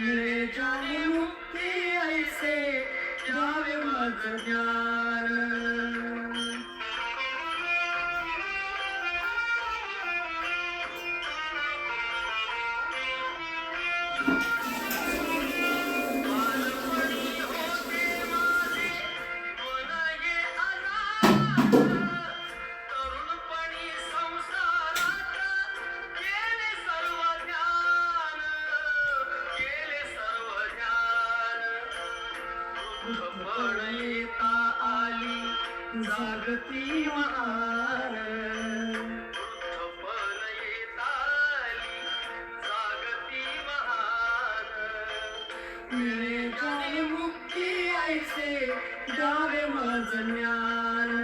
मिले जाने मुक्ति ऐसे द्यावे मत प्यार। येता आली जागती महान वृद्धपण येता आली जागती महान मिळे जाणे मुक्ती ऐसे द्यावे मज ज्ञान.